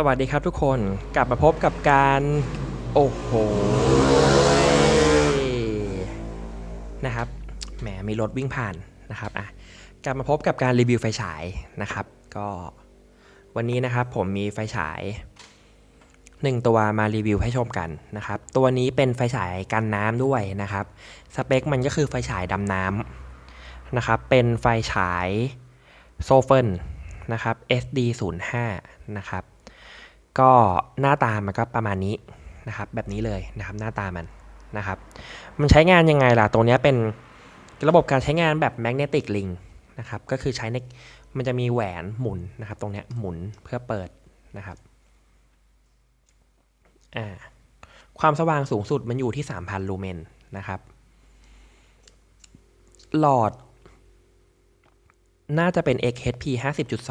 สวัสดีครับทุกคนกลับมาพบกับการ โอ้โหนะครับแหมมีรถวิ่งผ่านนะครับอะกลับมาพบกับการรีวิวไฟฉายนะครับ ก็วันนี้นะครับผมมีไฟฉายหนึ่งตัวมารีวิวให้ชมกันนะครับ ตัวนี้เป็นไฟฉายกันน้ำด้วยนะครับ สเปคมันก็คือไฟฉายดำน้ำนะครับ เป็นไฟฉายโซเฟนนะครับ SD 0 5 นะครับ ก็หน้าตามันก็ประมาณนี้นะครับ แบบนี้เลยนะครับหน้าตามันนะครับ มันใช้งานยังไงล่ะ ตัวนี้เป็นระบบการใช้งานแบบ magnetic ring นะครับ ก็คือใช้ในมันจะมีแหวนหมุนนะครับ ตรงนี้หมุนเพื่อเปิดนะครับอ่าความสว่างสูงสุดมันอยู่ที่ 3,000 ลูเมนนะครับ หลอด น่าจะเป็น XHP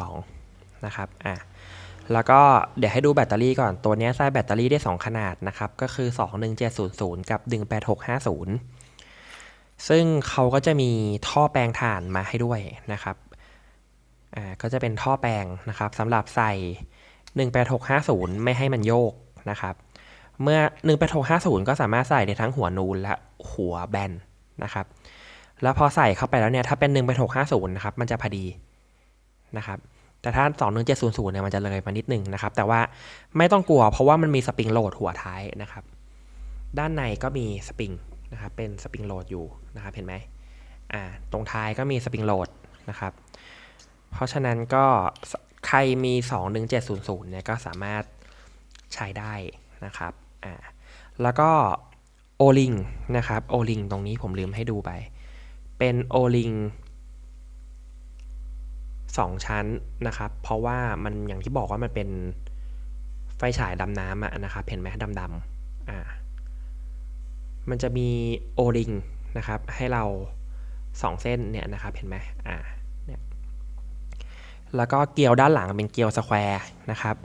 50.2 นะครับอ่า แล้วก็เดี๋ยวให้ดูแบตเตอรี่ก่อน ตัวนี้ใส่แบตเตอรี่ได้ 2 ขนาดนะครับ ก็คือ 21700 กับ 18650 ซึ่งเขาก็จะมีท่อแปลงถ่านมาให้ด้วยนะครับ อ่า ก็จะเป็นท่อแปลงนะครับสำหรับใส่ 18650 ไม่ให้มันโยกนะครับ เมื่อ 18650 ก็สามารถใส่ได้ทั้งหัวนูนและหัวแบนนะครับ แล้วพอใส่เข้าไปแล้วเนี่ย ถ้าเป็น 18650 นะครับ มันจะพอดีนะครับ แต่ถ้า 21700 เนี่ยมันจะเลยมานิดนึงนะครับ แต่ว่าไม่ต้องกลัวเพราะว่ามันมีสปริงโหลดหัวท้ายนะครับ ด้านในก็มีสปริงนะครับ เป็นสปริงโหลดอยู่นะครับ เห็นไหมอ่า ตรงท้ายก็มีสปริงโหลดนะครับ เพราะฉะนั้นก็ใครมี 21700 เนี่ยก็สามารถใช้ได้นะครับ อ่า แล้วก็โอลิงนะครับโอลิงตรงนี้ผมลืมให้ดูไป เป็นโอลิง 2 ชั้นนะครับ เพราะว่ามันอย่างที่บอกว่ามันเป็นไฟฉายดำน้ำอะนะครับ เห็นไหมดำดำอ่า มันจะมีโอริงนะครับ ให้เรา 2 เส้นเนี่ยนะครับ เห็นไหมอ่าเนี่ยแล้วก็เกลียวด้านหลังเป็นเกลียวสแควร์นะครับ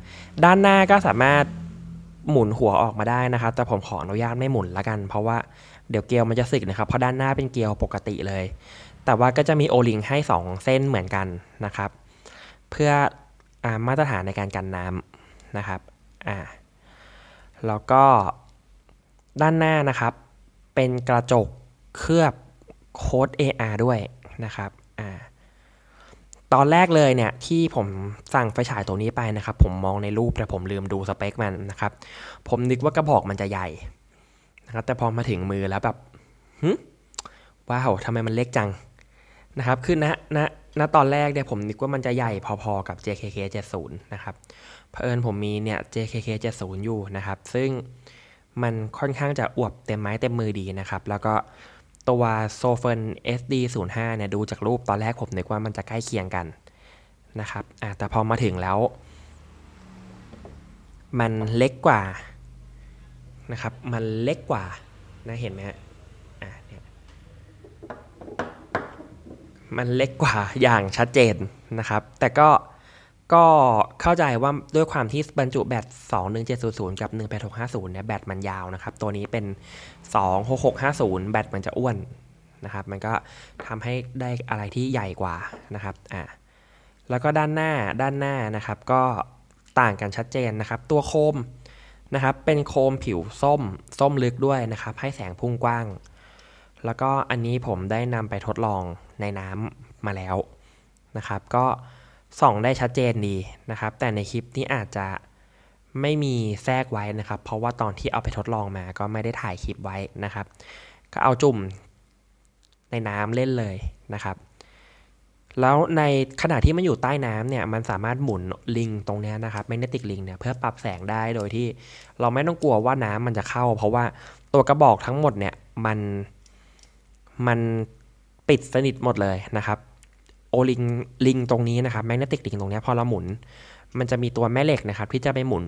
ด้านหน้าก็สามารถหมุนหัวออกมาได้นะครับ แต่ผมขออนุญาตไม่หมุนละกัน เพราะว่าเดี๋ยวเกลียวมันจะสึกนะครับ เพราะด้านหน้าเป็นเกลียวปกติเลย แต่ว่าก็จะมีโอลิงให้ 2 เส้นเหมือนกันนะครับ เพื่ออมาตรฐานในการกันน้ำนะครับอ่าแล้วก็ด้านหน้านะครับเป็นกระจกเคลือบโค้ด AR ด้วยนะครับอ่าตอนแรกเลยเนี่ยที่ผมสั่งไฟฉายตัวนี้ไปนะครับ ผมมองในรูปแต่ผมลืมดูสเปคมันนะครับ ผมนึกว่ากระบอกมันจะใหญ่นะครับแต่พอมาถึงมือแล้วแบบหึว้าวทำไมมันเล็กจัง นะครับคือณณณตอนแรกเนี่ยผมนึกว่ามันจะใหญ่พอๆกับ JKK 70นะครับเผอิญผมมีเนี่ย JKK 70อยู่นะครับ ซึ่งมันค่อนข้างจะอวบเต็มไม้เต็มมือดีนะครับ แล้วก็ตัว s o f e n SD 05เนี่ยดูจากรูปตอนแรกผมนึกว่ามันจะใกล้เคียงกันนะครับแต่พอมาถึงแล้ว มันเล็กกว่านะครับ มันเล็กกว่านะเห็นไหมฮะเนี่ย มันเล็กกว่าอย่างชัดเจนนะครับ แต่ก็ก็เข้าใจว่าด้วยความที่บรรจุแบต21700 กับ 18650 เนี่ยแบตมันยาวนะครับ ตัวนี้เป็น 26650 แบตมันจะอ้วนนะครับ มันก็ทำให้ได้อะไรที่ใหญ่กว่านะครับอ่าแล้วก็ด้านหน้าด้านหน้านะครับ ก็ต่างกันชัดเจนนะครับ ตัวโคมนะครับ เป็นโคมผิวส้มส้มลึกด้วยนะครับ ให้แสงพุ่งกว้าง แล้วก็อันนี้ผมได้นำไปทดลอง ในน้ำมาแล้วนะครับ ก็ส่องได้ชัดเจนดีนะครับ แต่ในคลิปนี้อาจจะไม่มีแทรกไว้นะครับ เพราะว่าตอนที่เอาไปทดลองมาก็ไม่ได้ถ่ายคลิปไว้นะครับ ก็เอาจุ่มในน้ำเล่นเลยนะครับ แล้วในขณะที่มันอยู่ใต้น้ำเนี่ยมันสามารถหมุนลิงตรงนี้นะครับแมกเนติกลิงเนี่ยเพื่อปรับแสงได้โดยที่เราไม่ต้องกลัวว่าน้ำมันจะเข้า เพราะว่าตัวกระบอกทั้งหมดเนี่ยมันมัน ปิดสนิทหมดเลยนะครับโอลิงลิงตรงนี้นะครับแมกเนติกลิงตรงนี้พอเราหมุน มันจะมีตัวแม่เหล็กนะครับ ที่จะไปหมุน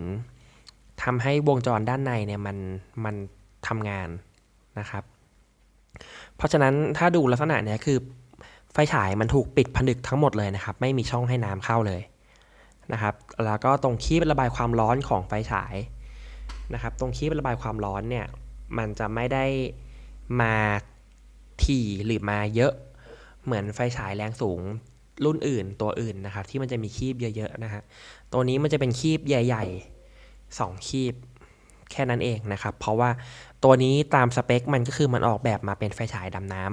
ทำให้วงจรด้านในเนี่ยมันมันทำงานนะครับ เพราะฉะนั้นถ้าดูลักษณะเนี้ยคือไฟฉายมันถูกปิดผนึกทั้งหมดเลยนะครับ ไม่มีช่องให้น้ำเข้าเลยนะครับ แล้วก็ตรงคีบระบายความร้อนของไฟฉายนะครับ ตรงคีบระบายความร้อนเนี่ยมันจะไม่ได้มา ถี่หรือมาเยอะ เหมือนไฟฉายแรงสูงรุ่นอื่นตัวอื่นนะครับ ที่มันจะมีคีบเยอะๆนะฮะตัวนี้มันจะเป็นคีบใหญ่ๆ 2 คีบแค่นั้นเองนะครับ เพราะว่าตัวนี้ตามสเปคมันก็คือมันออกแบบมาเป็นไฟฉายดำน้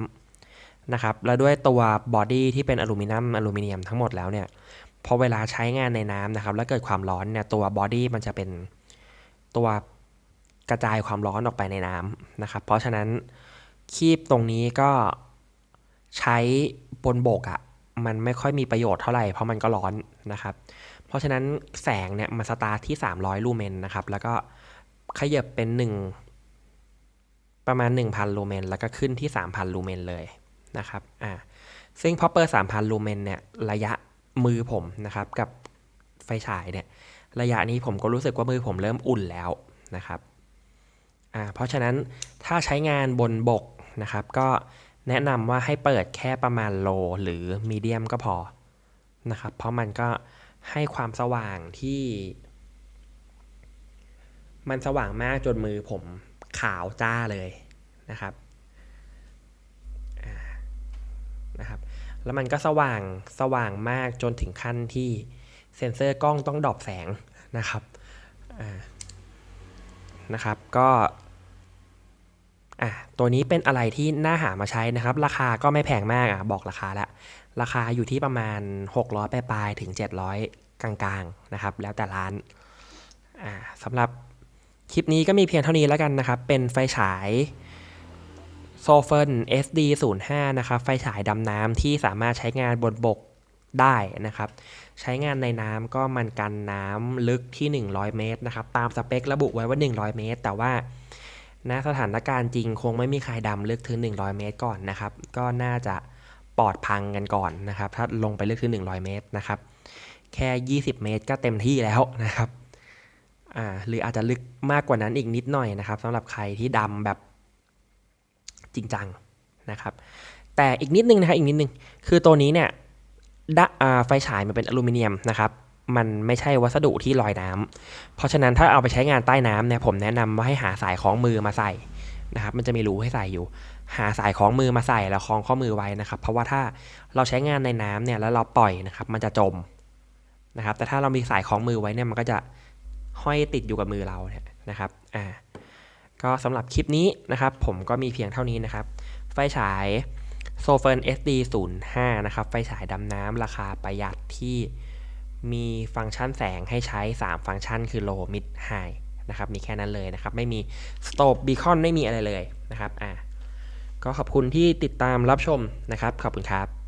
ำนะครับ แล้วด้วยตัวบอดี้ที่เป็นอลูมิเนียมอลูมิเนียมทั้งหมดแล้วเนี่ยพอเวลาใช้งานในน้ำนะครับ แล้วเกิดความร้อนเนี่ยตัวบอดี้มันจะเป็นตัวกระจายความร้อนออกไปในน้ำนะครับ เพราะฉะนั้น คีบตรงนี้ก็ใช้บนบกอะ่ะมันไม่ค่อยมีประโยชน์เท่าไหร่เพราะมันก็ร้อนนะครับ เพราะฉะนั้นแสงเนี่ยมันสตาร์ทที่ 300 ลูเมนนะครับ แล้วก็ขยับเป็น 1 ประมาณ 1,000 ลูเมน แล้วก็ขึ้นที่ 3,000 ลูเมนเลยนะครับอ่าซึ่งพอเปิด 3,000 ลูเมนเนี่ยระยะมือผมนะครับ กับไฟฉายเนี่ยระยะนี้ผมก็รู้สึกว่ามือผมเริ่มอุ่นแล้วนะครับอ่าเพราะฉะนั้นถ้าใช้งานบนบก นะครับ ก็แนะนำว่าให้เปิดแค่ประมาณโลหรือมีเดียมก็พอนะครับ เพราะมันก็ให้ความสว่างที่ มันสว่างมากจนมือผมขาวจ้าเลยนะครับนะครับ แล้วมันก็สว่างสว่างมากจนถึงขั้นที่เซ็นเซอร์กล้องต้องดรอปแสงนะครับนะครับ ก็ อะตัวนี้เป็นอะไรที่น่าหามาใช้นะครับ ราคาก็ไม่แพงมากอะบอกราคาแล้วราคาอยู่ที่ประมาณ 600ปลายๆถึง 700 กลางๆนะครับ แล้วแต่ร้านอ่าสำหรับคลิปนี้ก็มีเพียงเท่านี้แล้วกันนะครับ เป็นไฟฉายโซเฟน SD 0 5 นะครับ ไฟฉายดำน้ำที่สามารถใช้งานบนบกได้นะครับ ใช้งานในน้ำก็มันกันน้ำลึกที่ 100 เมตรนะครับ ตามสเปคระบุไว้ว่า 100 เมตร แต่ว่า ณสถานการณ์จริงคงไม่มีใครดำลึกถึง 100 เมตรก่อนนะครับ ก็น่าจะปอดพังกันก่อนนะครับ ถ้าลงไปลึกถึง 100 เมตรนะครับ แค่ 20 เมตรก็เต็มที่แล้วนะครับอ่าหรืออาจจะลึกมากกว่านั้นอีกนิดหน่อยนะครับสำหรับใครที่ดำแบบจริงจังนะครับ แต่อีกนิดนึงนะครับอีกนิดนึงคือตัวนี้เนี่ยไฟฉายมันเป็นอลูมิเนียมนะครับ มันไม่ใช่วัสดุที่ลอยน้ำเพราะฉะนั้นถ้าเอาไปใช้งานใต้น้ำเนี่ยผมแนะนำว่าให้หาสายคล้องมือมาใส่นะครับมันจะมีรูให้ใส่อยู่ หาสายคล้องมือมาใส่แล้วคล้องข้อมือไว้นะครับ เพราะว่าถ้าเราใช้งานในน้ำเนี่ยแล้วเราปล่อยนะครับ มันจะจมนะครับ แต่ถ้าเรามีสายคล้องมือไว้เนี่ยมันก็จะห้อยติดอยู่กับมือเราเนี่ยนะครับอ่าก็สำหรับคลิปนี้นะครับ ผมก็มีเพียงเท่านี้นะครับ ไฟฉาย s o f e r SD 05 นะครับ ไฟฉายดำน้ำราคาประหยัดที่ มีฟังก์ชันแสงให้ใช้ 3 ฟังก์ชันคือ low mid high นะครับ มีแค่นั้นเลยนะครับ ไม่มี stop beacon ไม่มีอะไรเลยนะครับ อ่า ก็ขอบคุณที่ติดตามรับชมนะครับ ขอบคุณครับ